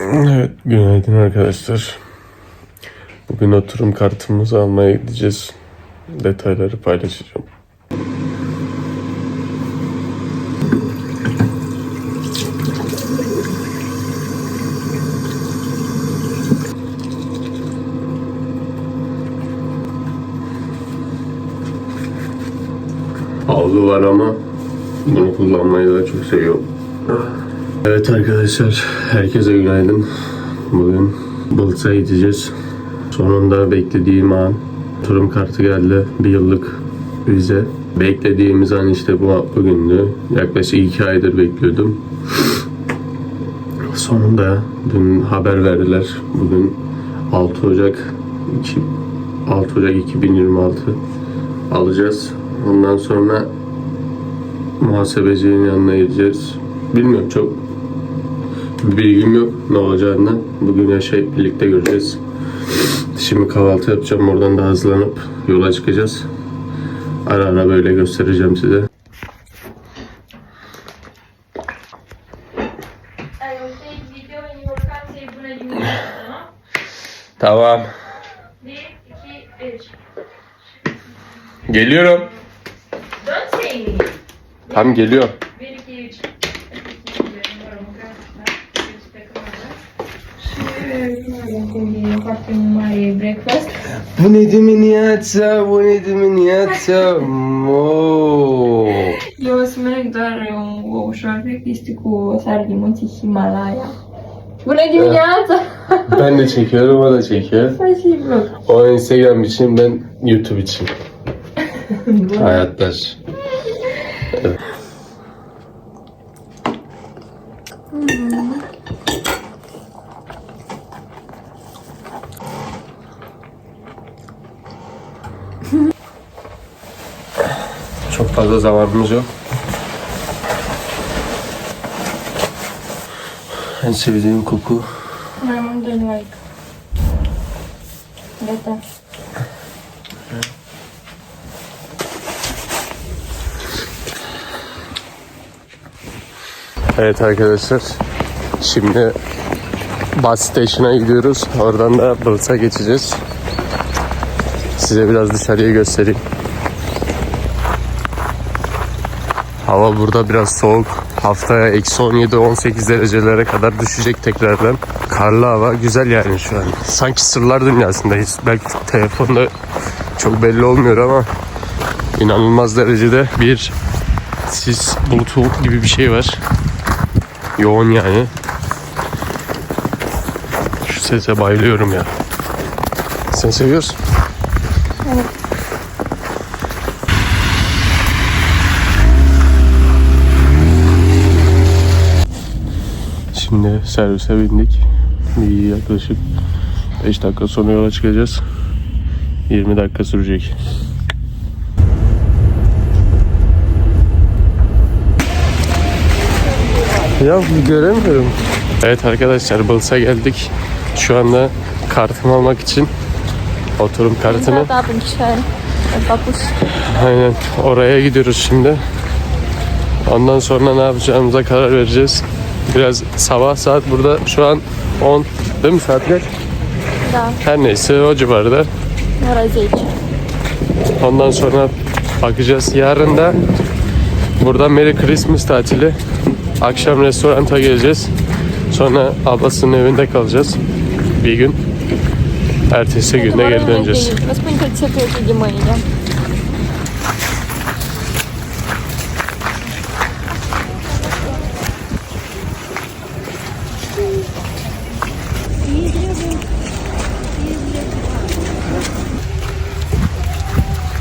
Evet, günaydın arkadaşlar. Bugün oturum kartımızı almaya gideceğiz. Detayları paylaşacağım. Havlu var ama bunu kullanmayı da çok seviyorum. Evet arkadaşlar, herkese günaydın. Bugün Balıkesir'e gideceğiz. Sonunda beklediğim an oturum kartı geldi. Bir yıllık vize. Beklediğimiz an işte bu bugündü. Yaklaşık iki aydır bekliyordum. Sonunda dün haber verdiler. Bugün 6 Ocak 2, 6 Ocak 2026 alacağız. Ondan sonra muhasebecinin yanına gideceğiz. Bilmiyorum çok bilgim yok ne olacağından. Bugün yaşayıp birlikte göreceğiz. Şimdi kahvaltı yapacağım. Oradan da hazırlanıp yola çıkacağız. Ara ara böyle göstereceğim size. Tamam. Tamam. Bir, iki, üç. Geliyorum. Tam geliyor. Bir, iki, üç. Breakfast. Bu nedir mi niyatsa? Bu nedir mi niyatsa? Oo. Eu o să merg doar o, o ușoară chestie cu sare din munții Himalaya. Bună dimineața! Ben de çekiyorum, o da çekiyor. Vlog. O Instagram için, ben YouTube için. Hayatlar. Evet. Çok fazla zamanımız yok. En sevdiğim koku de like. Gata. Evet arkadaşlar. Şimdi bus station'a gidiyoruz. Oradan da Bıls'a geçeceğiz. Size biraz dışarıyı göstereyim. Hava burada biraz soğuk. Haftaya eksi 17-18 derecelere kadar düşecek tekrardan. Karlı hava güzel yani şu an. Sanki sırlar dünyasındayız. Belki telefonda çok belli olmuyor ama inanılmaz derecede bir sis bulutu gibi bir şey var. Yoğun yani. Şu sese bayılıyorum ya. Sen seviyorsun. Şimdi servise bindik. Bir yaklaşık 5 dakika sonra yola çıkacağız. 20 dakika sürecek. Ya göremiyorum. Evet arkadaşlar Bıls'a geldik. Şu anda kartımı almak için oturum kartımı. Aynen oraya gidiyoruz şimdi. Ondan sonra ne yapacağımıza karar vereceğiz. Biraz sabah saat burada şu an 10 değil mi saatler? Da, Her neyse o civarda. ora 10. Ondan sonra bakacağız. Yarın da burada Merry Christmas tatili. Akşam restoranta geleceğiz. Sonra ablasının evinde kalacağız. Bir gün. Ertesi günde geri döneceğiz.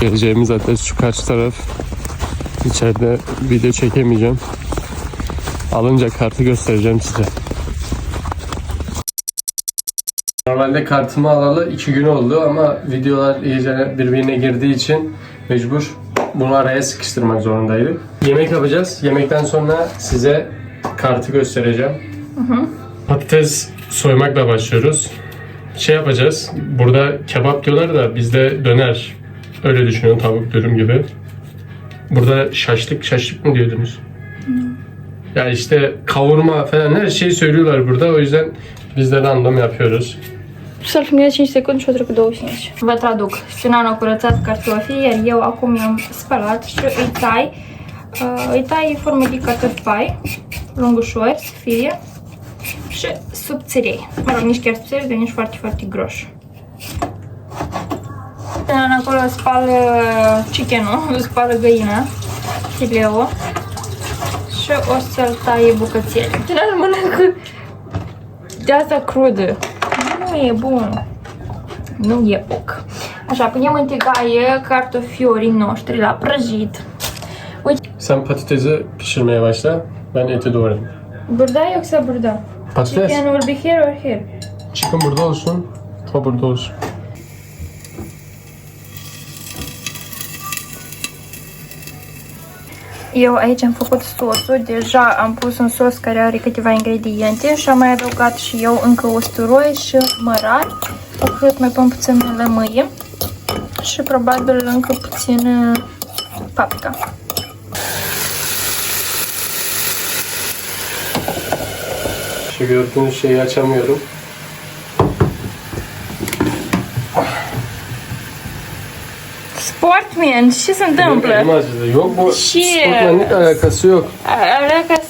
Geleceğimiz adres şu karşı taraf. İçeride video çekemeyeceğim. Alınca kartı göstereceğim size. Normalde kartımı alalı iki gün oldu ama videolar iyice birbirine girdiği için mecbur bunu araya sıkıştırmak zorundaydım. Yemek yapacağız. Yemekten sonra size kartı göstereceğim. Patates soymakla başlıyoruz. Şey yapacağız. Burada kebap diyorlar da bizde döner. Öyle düşünün tavuk dürüm gibi. Burada şaşlık şaşlık mı diyordunuz? Ya işte kavurma falan her şeyi söylüyorlar burada. O yüzden Biz de random yapıyoruz. Să-l filmez 5 secunde și o trecut 25. Vă traduc. Sinan a curățat cartofii, iar eu acum i-am spălat și îi tai. Uh, îi tai în formă de cartofi, lungușori să fie și subțirei. Mă rog, nici chiar subțiri, dar nici foarte, foarte groși. Sinan acolo spală chicken-ul, spală găina, fileul și o să-l taie bucățele. Sinan mănâncă de asta crudă. Nu e bun. Nu e ok. Așa, punem în tigaie cartofiorii noștri la prăjit. Uite, Sen patatesi pişirmeye başla. Ben eti doğrayayım. burada yoksa burada? Patates. Chicken will be here or here? Chicken burada olsun. O burada olsun. Eu aici am făcut sosul, deja am pus un sos care are câteva ingrediente și am mai adăugat și eu încă usturoi și mărar. Acum mai pun puțin lămâie și probabil încă puțin uh, paprika. Şu gördüğünüz şeyi açamıyorum. Sportman, ce se întâmplă? Elim acıdı. Yok bu Shit. sportmenlik alakası yok.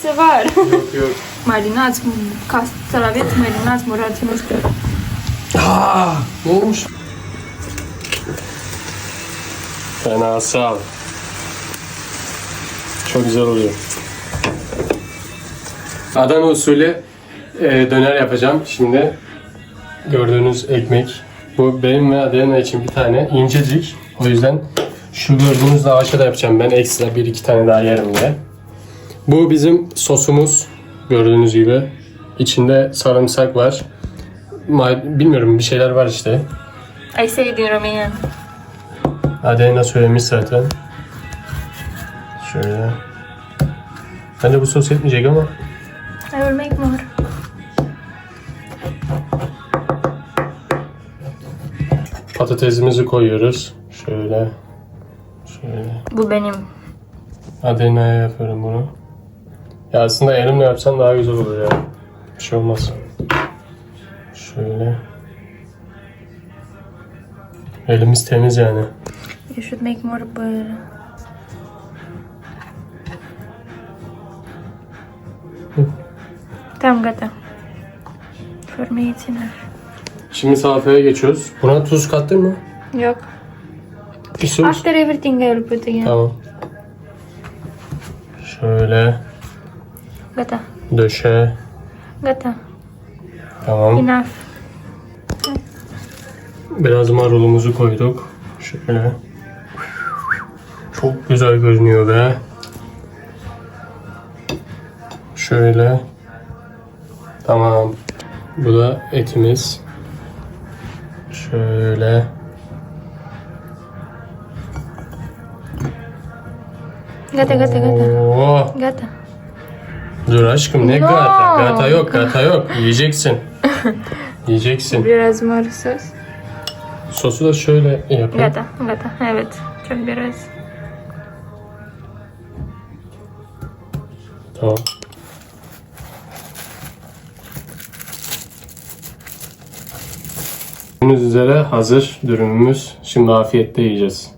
Să var. Yok yok. Marinați, ca să-l aveți marinați, murați, nu știu. Aa, ne olmuş? Fena sağ ol. Çok güzel oluyor. Adana usulü e, döner yapacağım şimdi. Gördüğünüz ekmek. Bu benim ve Adana için bir tane incecik. O yüzden şu gördüğünüz lavaşa da yapacağım ben ekstra bir iki tane daha yerim diye. Bu bizim sosumuz gördüğünüz gibi. İçinde sarımsak var. Ma- bilmiyorum bir şeyler var işte. Ai să iei din România. Adena söylemiş zaten. Şöyle. Bence bu sos yetmeyecek ama. I will make more. Patatesimizi koyuyoruz. Şöyle. Şöyle. Bu benim. Adena'ya yapıyorum bunu. Ya aslında elimle yapsam daha güzel olur ya. Bir şey olmaz. Şöyle. Elimiz temiz yani. You should make more butter. Tamam gata. For me it's enough. Şimdi salataya geçiyoruz. Buna tuz kattın mı? Yok. Sos. After everything I will put again. Tamam. Şöyle Gata. döşe. Gata. Tamam. Enough. Biraz marulumuzu koyduk. Şöyle. Çok güzel görünüyor be. Şöyle. Tamam. Bu da etimiz. Şöyle. Gata, gata, gata. Oo. Gata. Dur aşkım ne No. gata? Gata yok, gata yok. Yiyeceksin. Yiyeceksin. Biraz mor sos. Sosu da şöyle yapayım. Gata, gata. Evet. Çok biraz. Tamam. Gördüğünüz üzere hazır dürümümüz. Şimdi afiyetle yiyeceğiz.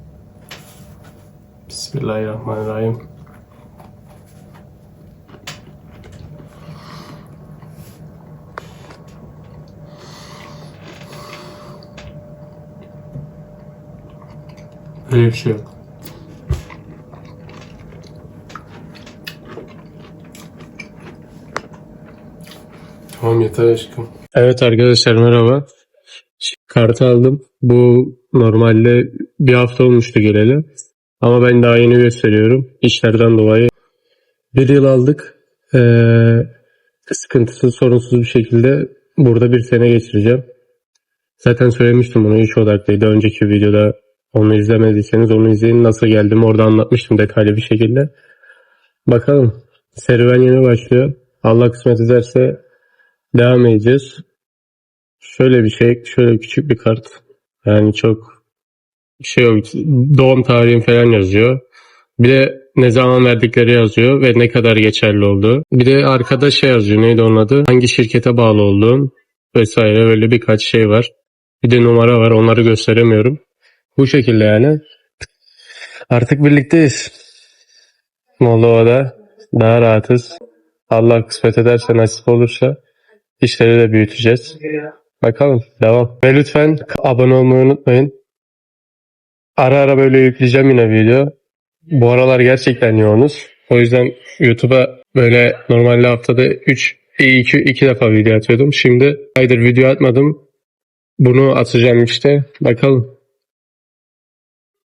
Bismillahirrahmanirrahim. Böyle bir şey yok. Tamam yeter aşkım. Evet arkadaşlar merhaba. Kartı aldım. Bu normalde bir hafta olmuştu geleli. Ama ben daha yeni gösteriyorum. İşlerden dolayı. Bir yıl aldık. Ee, sıkıntısız, sorunsuz bir şekilde burada bir sene geçireceğim. Zaten söylemiştim bunu iş odaklıydı. Önceki videoda onu izlemediyseniz onu izleyin. Nasıl geldim orada anlatmıştım detaylı bir şekilde. Bakalım. Serüven yeni başlıyor. Allah kısmet ederse devam edeceğiz. Şöyle bir şey, şöyle küçük bir kart. Yani çok şey yok. Doğum tarihim falan yazıyor. Bir de ne zaman verdikleri yazıyor ve ne kadar geçerli olduğu. Bir de arkada şey yazıyor. Neydi onun adı? Hangi şirkete bağlı olduğun. vesaire böyle birkaç şey var. Bir de numara var onları gösteremiyorum. Bu şekilde yani. Artık birlikteyiz. Moldova'da daha rahatız. Allah kısmet ederse nasip olursa işleri de büyüteceğiz. Bakalım devam. Ve lütfen abone olmayı unutmayın. Ara ara böyle yükleyeceğim yine video. Bu aralar gerçekten yoğunuz. O yüzden YouTube'a böyle normalde haftada 3 2 2 defa video atıyordum. Şimdi aydır video atmadım. Bunu atacağım işte. Bakalım.